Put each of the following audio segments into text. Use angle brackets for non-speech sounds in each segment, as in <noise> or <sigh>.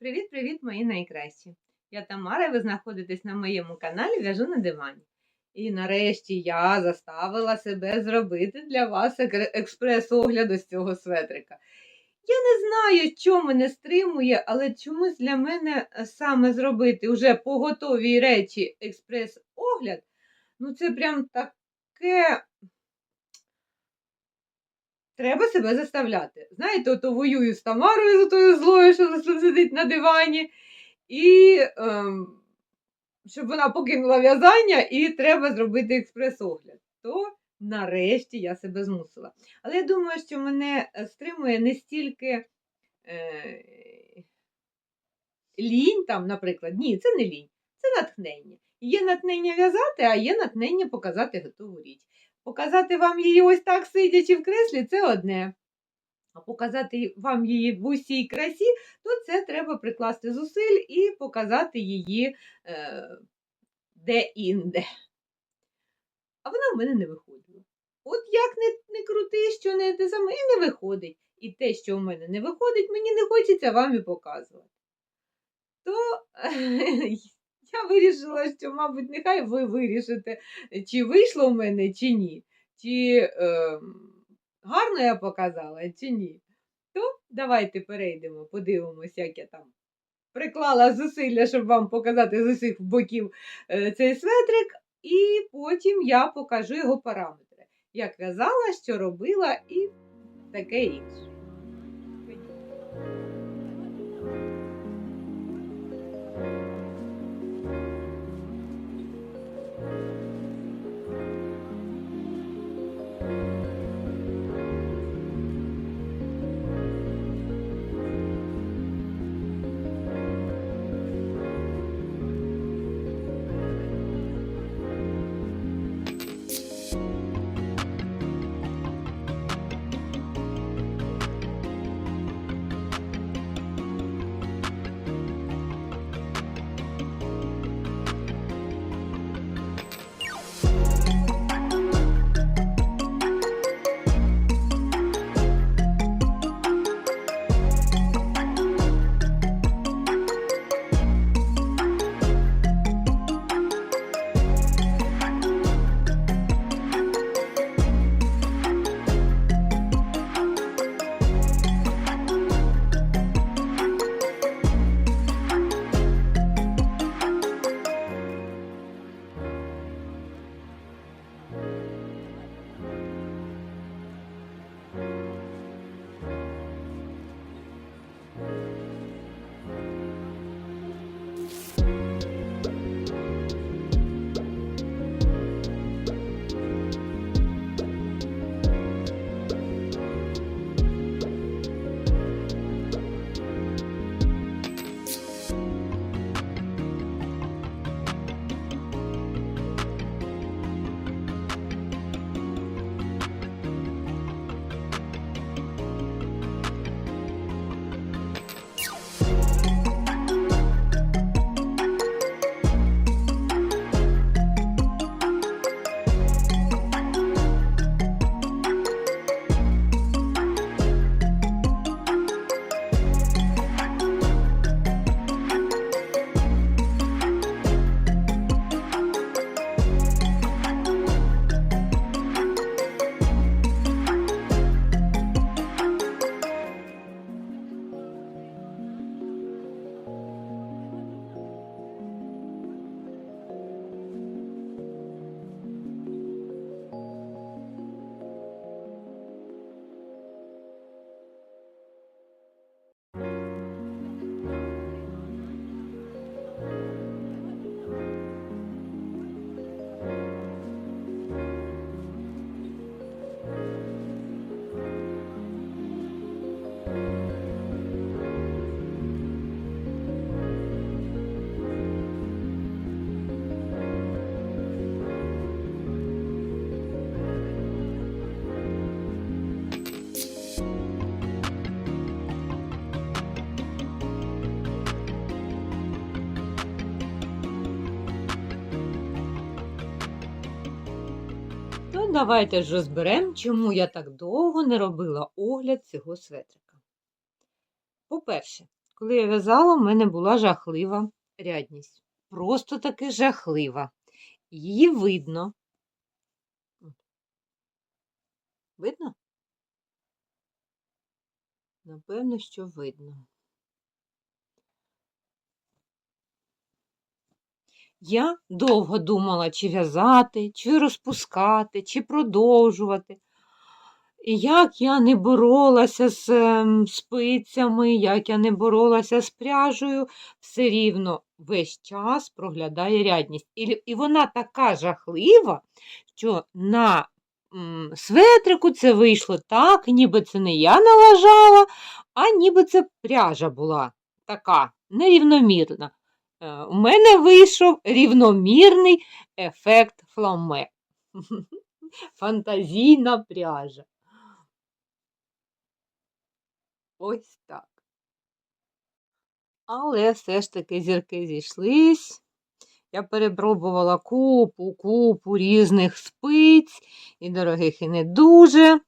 Привіт-привіт, мої найкращі! Я Тамара, і ви знаходитесь на моєму каналі В'яжу на дивані. І нарешті я заставила себе зробити для вас екре- експрес-огляд ось цього светрика. Я не знаю, що мене стримує, але чомусь для мене е, саме зробити вже по готовій речі експрес-огляд, ну це прям таке. Треба себе заставляти. Знаєте, ото воюю з Тамарою, з тою злою, що сидить на дивані, і ем, щоб вона покинула в'язання, і треба зробити експрес-огляд. То нарешті я себе змусила. Але я думаю, що мене е, стримує не стільки е, лінь, там, наприклад. Ні, це не лінь, це натхнення. Є натхнення в'язати, а є натхнення показати готову річ. Показати вам її ось так сидячи в креслі це одне. А показати вам її в усій красі, то це треба прикласти зусиль і показати її е, де-інде. А вона в мене не виходила. От як не, не крути, що не те саме, і не виходить. І те, що в мене не виходить, мені не хочеться вам і показувати. То <laughs> я вирішила, що, мабуть, нехай ви вирішите, чи вийшло в мене, чи ні. Чи е, гарно я показала, чи ні. То давайте перейдемо, подивимося, як я там приклала зусилля, щоб вам показати з усіх боків е, цей светрик, і потім я покажу його параметри. Як в'язала, що робила і таке інше. Давайте ж розберемо, чому я так довго не робила огляд цього светрика. По-перше, Коли я в'язала, в мене була жахлива рядність. Просто таки жахлива. Її видно. Видно? Напевно, що видно. Я довго думала, чи в'язати, чи розпускати, чи продовжувати. І як я не боролася з ем, спицями, як я не боролася з пряжею, все рівно весь час проглядає рядність. І, і вона така жахлива, що на м, светрику це вийшло так, ніби це не я налажала, а ніби це пряжа була така нерівномірна. Е, У мене вийшов рівномірний ефект фламе. <laughs> Фантазійна пряжа. Ось так. Але все ж таки зірки зійшлись. Я перепробувала купу, купу різних спиць, і дорогих, і не дуже.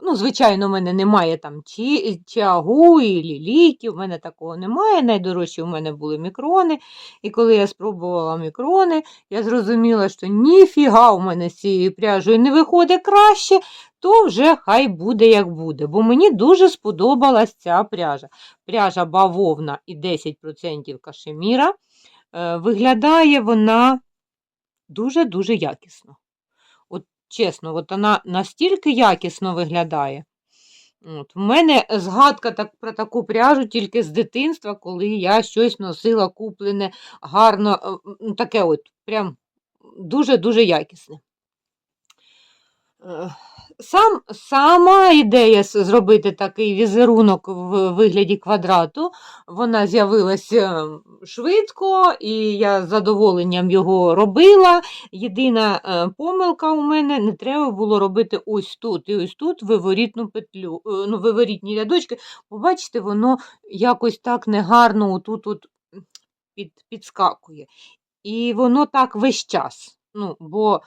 Ну, звичайно, в мене немає там чагу і ліліки, в мене такого немає. Найдорожчі в мене були мікрони. І коли я спробувала мікрони, я зрозуміла, що ніфіга у мене з цією пряжею не виходить краще, то вже хай буде, як буде. Бо мені дуже сподобалась ця пряжа. Пряжа бавовна і 10% кашеміра. Е, Виглядає вона дуже-дуже якісно. Чесно, от вона настільки якісно виглядає. От. У мене згадка так, про таку пряжу тільки з дитинства, коли я щось носила куплене гарно, е, таке от прям дуже-дуже якісне. Сам, сама ідея зробити такий візерунок в вигляді квадрату, вона з'явилася швидко, і я з задоволенням його робила. Єдина е, помилка у мене не треба було робити ось тут і ось тут виворітну петлю, е, ну, виворітні рядочки. Побачите, воно якось так негарно отут от під, підскакує. І воно так весь час. Ну, бо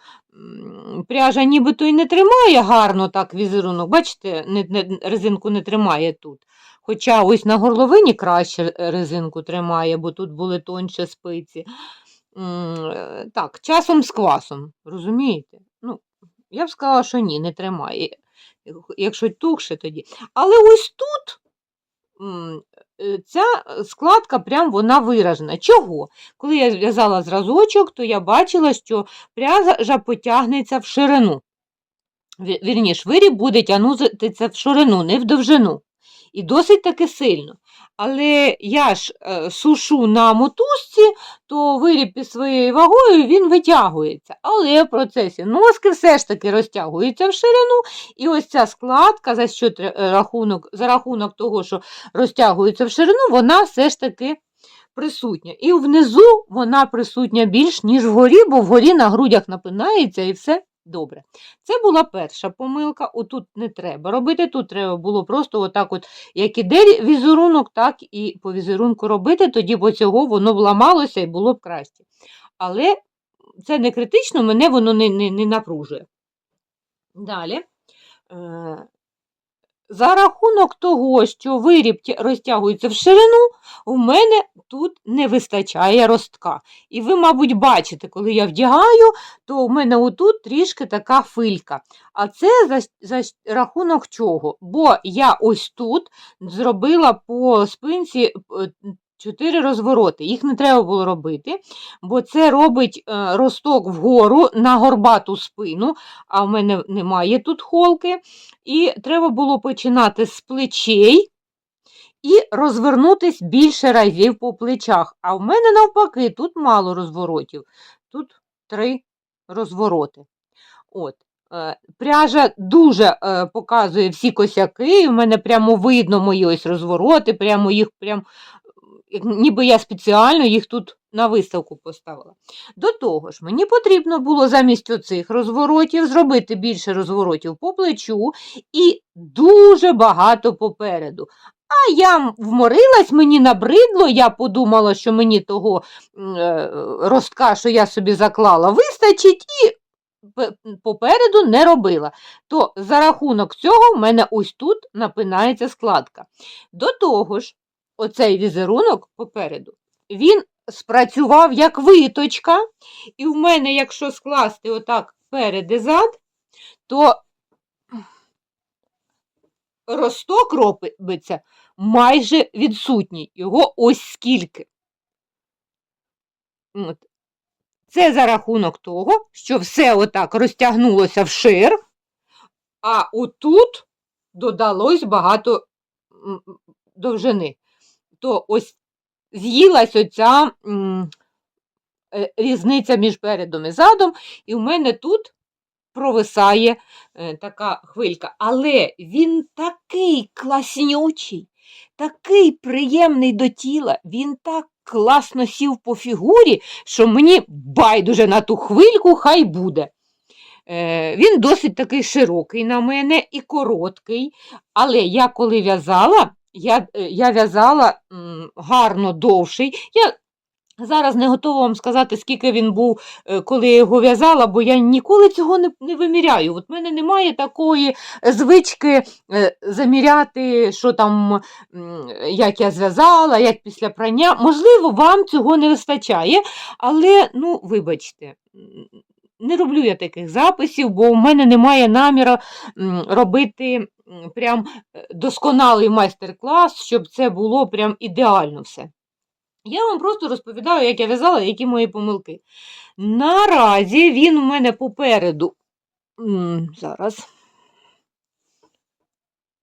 пряжа нібито і не тримає гарно так візерунок. Бачите, не, не, резинку не тримає тут. Хоча ось на горловині краще резинку тримає, бо тут були тонші спиці. Е, Так, часом з квасом, розумієте? Ну, я б сказала, що ні, не тримає. Якщо тухше, тоді. Але ось тут ця складка прям вона виражена. Чого? Коли я зв'язала зразочок, то я бачила, що пряжа потягнеться в ширину. Ві- Вірніш, виріб буде тягнутися в ширину, не в довжину. І досить таки сильно. Але я ж е, сушу на мотузці, то виріб під своєю вагою він витягується. Але в процесі носки все ж таки розтягується в ширину. І ось ця складка, за, що, е, рахунок, за рахунок того, що розтягується в ширину, вона все ж таки присутня. І внизу вона присутня більш, ніж вгорі, бо вгорі на грудях напинається і все добре. Це була перша помилка. Отут не треба робити. Тут треба було просто отак, от, як іде візерунок, так і по візерунку робити, тоді бо цього воно б ламалося і було б краще. Але це не критично, мене воно не, не, не напружує. Далі. За рахунок того, що виріб тя- розтягується в ширину, у мене тут не вистачає ростка. І ви, мабуть, бачите, коли я вдягаю, то у мене отут трішки така филька. А це за, за рахунок чого? Бо я ось тут зробила по спинці е, чотири розвороти. Їх не треба було робити, бо це робить е, росток вгору на горбату спину, а в мене немає тут холки. І треба було починати з плечей і розвернутись більше разів по плечах. А в мене навпаки, тут мало розворотів. Тут три розвороти. От. е, Пряжа дуже е, показує всі косяки, в мене прямо видно мої ось розвороти, прямо їх прям, ніби я спеціально їх тут на виставку поставила. До того ж, мені потрібно було замість оцих розворотів зробити більше розворотів по плечу і дуже багато попереду. А я вморилась, мені набридло, я подумала, що мені того е, ростка, що я собі заклала, вистачить, і попереду не робила. То за рахунок цього в мене ось тут напинається складка. До того ж, оцей візерунок попереду, він спрацював як виточка, і в мене, якщо скласти отак перед і зад, то росток робиться майже відсутній. Його ось скільки. От. Це за рахунок того, що все отак розтягнулося вшир, а отут додалось багато довжини. То ось з'їлась оця м, е, різниця між передом і задом, і в мене тут провисає е, така хвилька. Але він такий класнючий, такий приємний до тіла, він так класно сів по фігурі, що мені байдуже на ту хвильку, хай буде. Е, він досить такий широкий на мене і короткий, але я коли в'язала, я, е, я в'язала гарно довший. Я зараз не готова вам сказати, скільки він був, е, коли я його в'язала, бо я ніколи цього не, не виміряю. От в мене немає такої е, звички заміряти, що там, як я зв'язала, як після прання. Можливо, вам цього не вистачає, але, ну, вибачте. Не роблю я таких записів, бо в мене немає наміру робити прям е, досконалий майстер-клас, щоб це було прям ідеально все. Я вам просто розповідаю, як я в'язала, які мої помилки. Наразі він у мене попереду. Зараз.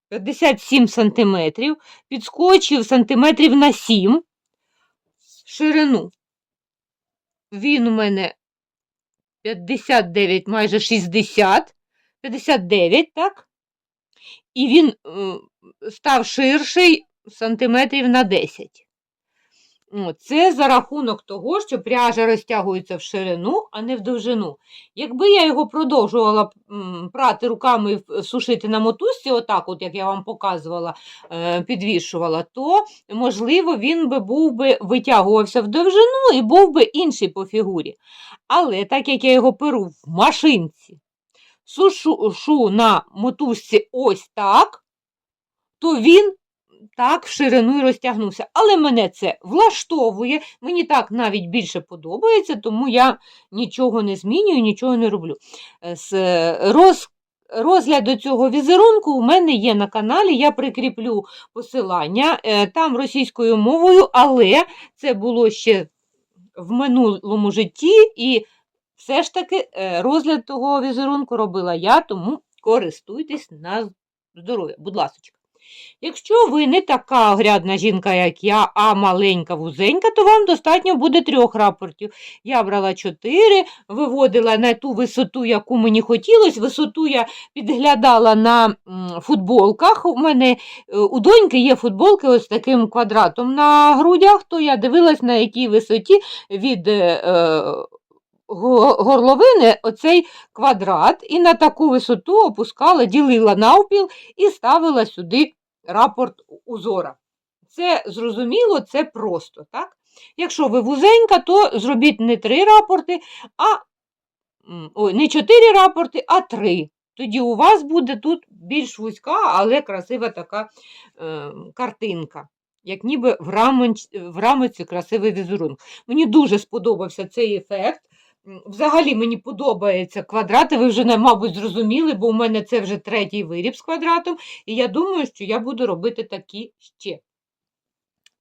57 сантиметрів, підскочив сантиметрів на 7 ширину. Він у мене 59, майже 60, 59, так? І він е, став ширший сантиметрів на 10. О, Це за рахунок того, що пряжа розтягується в ширину, а не в довжину. Якби я його продовжувала прати руками і сушити на мотузці, отак, от як я вам показувала, е, підвішувала, то, можливо, він би був би витягувався в довжину і був би інший по фігурі. Але так як я його перу в машинці, сушу на мотузці ось так, то він так в ширину і розтягнувся. Але мене це влаштовує, мені так навіть більше подобається, тому я нічого не змінюю, нічого не роблю. Е, З е, роз, розгляду цього візерунку у мене є на каналі, я прикріплю посилання е, там російською мовою, але це було ще в минулому житті, і все ж таки розгляд того візерунку робила я, тому користуйтесь на здоров'я, будь ласка. Якщо ви не така огрядна жінка, як я, а маленька вузенька, то вам достатньо буде трьох рапортів. Я брала чотири, виводила на ту висоту, яку мені хотілося. Висоту я підглядала на футболках. У мене е, у доньки є футболки ось таким квадратом на грудях, то я дивилась, на якій висоті від е, е, горловини оцей квадрат, і на таку висоту опускала, ділила навпіл і ставила сюди рапорт узора. Це зрозуміло, це просто, так? Якщо ви вузенька, то зробіть не три рапорти, а ой, не чотири рапорти, а три. Тоді у вас буде тут більш вузька, але красива така е, картинка. Як ніби в, рамочці красивий візерунок. Мені дуже сподобався цей ефект. Взагалі мені подобаються квадрати, ви вже, мабуть, зрозуміли, бо у мене це вже третій виріб з квадратом, і я думаю, що я буду робити такі ще.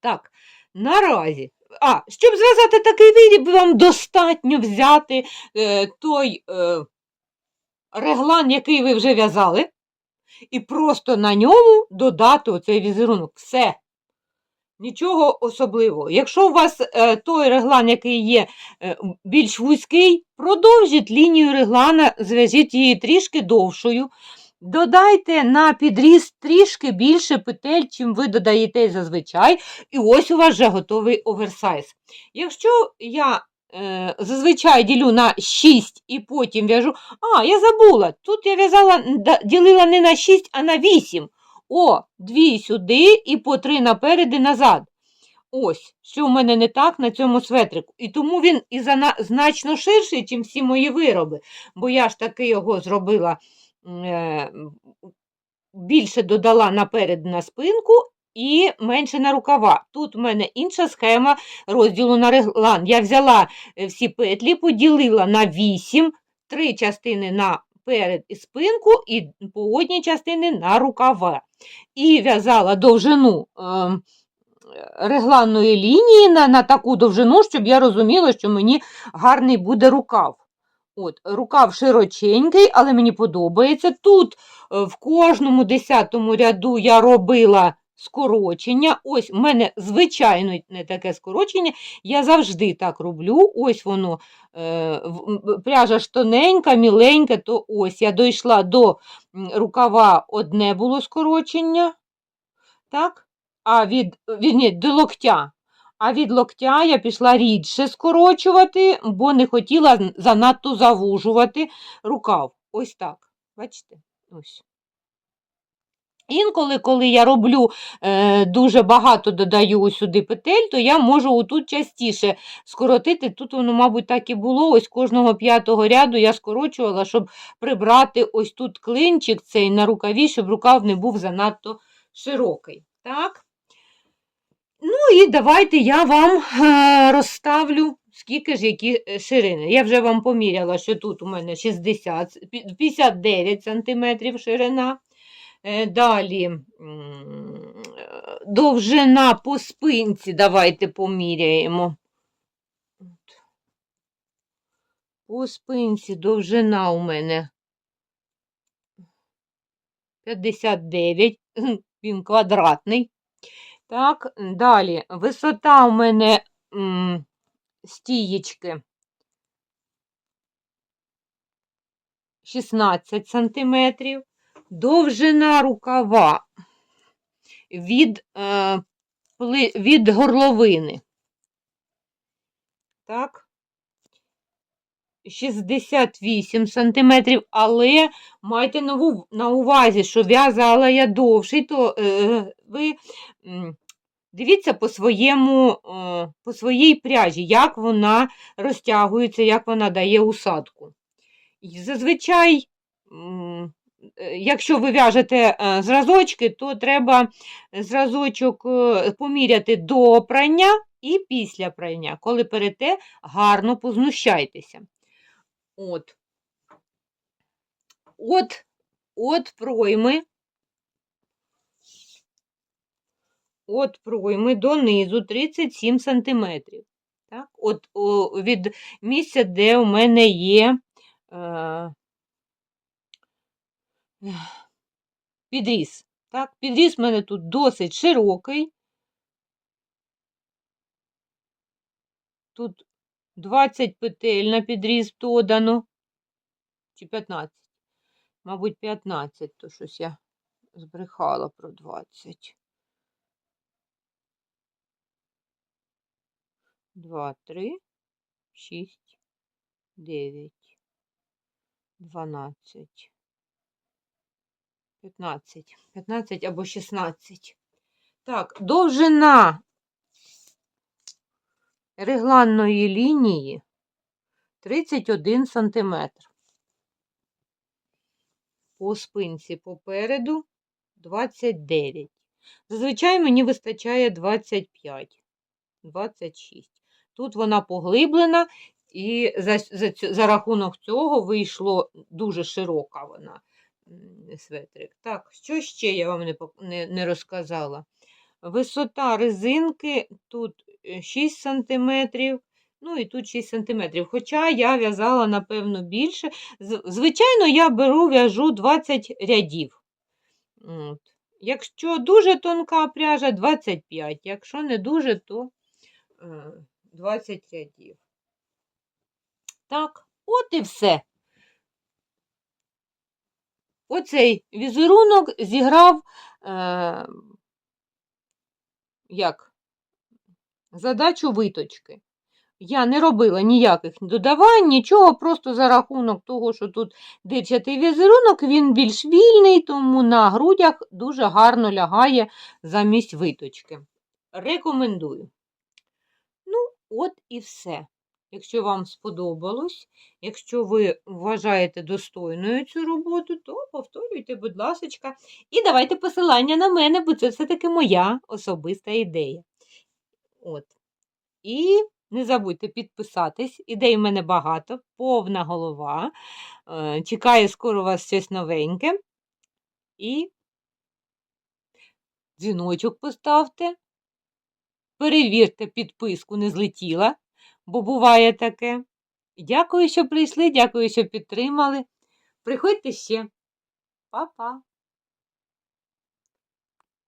Так, наразі. А, щоб зв'язати такий виріб, вам достатньо взяти е, той е, реглан, який ви вже в'язали, і просто на ньому додати оцей візерунок. Все. Нічого особливого. Якщо у вас е, той реглан, який є е, більш вузький, продовжіть лінію реглана, зв'яжіть її трішки довшою. Додайте на підріз трішки більше петель, чим ви додаєте зазвичай, і ось у вас вже готовий оверсайз. Якщо я е, зазвичай ділю на 6 і потім в'яжу. А, я забула, тут я в'язала, ділила не на 6, а на 8. О, дві сюди і по три наперед і назад. Ось, що в мене не так на цьому светрику. І тому він і значно ширший, ніж всі мої вироби. Бо я ж таки його зробила е, більше додала наперед на спинку і менше на рукава. Тут в мене інша схема розділу на реглан. Я взяла е, всі петлі, поділила на 8, три частини на перед і спинку, і по одній частини на рукава. І в'язала довжину. е, регланної лінії на, на таку довжину, щоб я розуміла, що мені гарний буде рукав. От, рукав широченький, але мені подобається. Тут е, в кожному десятому ряду я робила скорочення. Ось, в мене звичайно не таке скорочення. Я завжди так роблю. Ось воно е, пряжа ж тоненька, міленька, то ось я дійшла до рукава одне було скорочення. Так? а від, від ні, до локтя. А від локтя я пішла рідше скорочувати, бо не хотіла занадто завужувати рукав. Ось так. Бачите? Ось. Інколи, коли я роблю е, дуже багато додаю сюди петель, то я можу отут частіше скоротити. Тут воно, мабуть, так і було. Ось кожного п'ятого ряду я скорочувала, щоб прибрати ось тут клинчик цей на рукаві, щоб рукав не був занадто широкий. Так? Ну і давайте я вам е, розставлю, скільки ж які е, ширини. Я вже вам поміряла, що тут у мене 60, 59 см ширина. Е, Далі довжина по спинці, давайте поміряємо. По спинці довжина у мене 59, <laughs> він квадратний. Так, далі висота у мене м, стієчки 16 сантиметрів, довжина рукава від, е, від горловини. Так, 68 сантиметрів, але майте на, увазі, що в'язала я довший, то е, ви дивіться по своєму, е, по своїй пряжі, як вона розтягується, як вона дає усадку. І зазвичай, якщо ви в'яжете е, зразочки, то треба зразочок е, поміряти до прання і після прання. Коли перете, гарно познущайтеся. От. От, от пройми. От пройми донизу 37 сантиметрів. Так? От о, від місця, де у мене є е, <sighs> підріз. Так? Підріз у мене тут досить широкий. Тут 20 петель на підріз додано. Чи 15? Мабуть, 15, то щось я збрехала про 20. 2, 3, 6, 9, 12, 15. 15 або 16. Так, довжина регланної лінії 31 сантиметр. По спинці попереду 29. Зазвичай мені вистачає 25, 26. Тут вона поглиблена, і за, за, за рахунок цього вийшло дуже широка вона светрик. Так, що ще я вам не, не, не розказала? Висота резинки тут е, 6 см, ну і тут 6 см. Хоча я в'язала, напевно, більше. Звичайно, я беру в'яжу 20 рядів. От. Якщо дуже тонка пряжа, 25. Якщо не дуже, то е, 20 рядів. Так, от і все. Оцей візерунок зіграв е, як задачу виточки. Я не робила ніяких додавань, нічого, просто за рахунок того, що тут дирчатий візерунок, він більш вільний, тому на грудях дуже гарно лягає замість виточки. Рекомендую. Ну, От і все. Якщо вам сподобалось, якщо ви вважаєте достойною цю роботу, то повторюйте, будь ласочка. І давайте посилання на мене, бо це все-таки моя особиста ідея. От. І не забудьте підписатись. Ідей в мене багато, повна голова. Е, Чекаю скоро у вас щось новеньке. І дзвіночок поставте. Перевірте, підписку не злетіла, бо буває таке. Дякую, що прийшли, дякую, що підтримали. Приходьте ще. Па-па!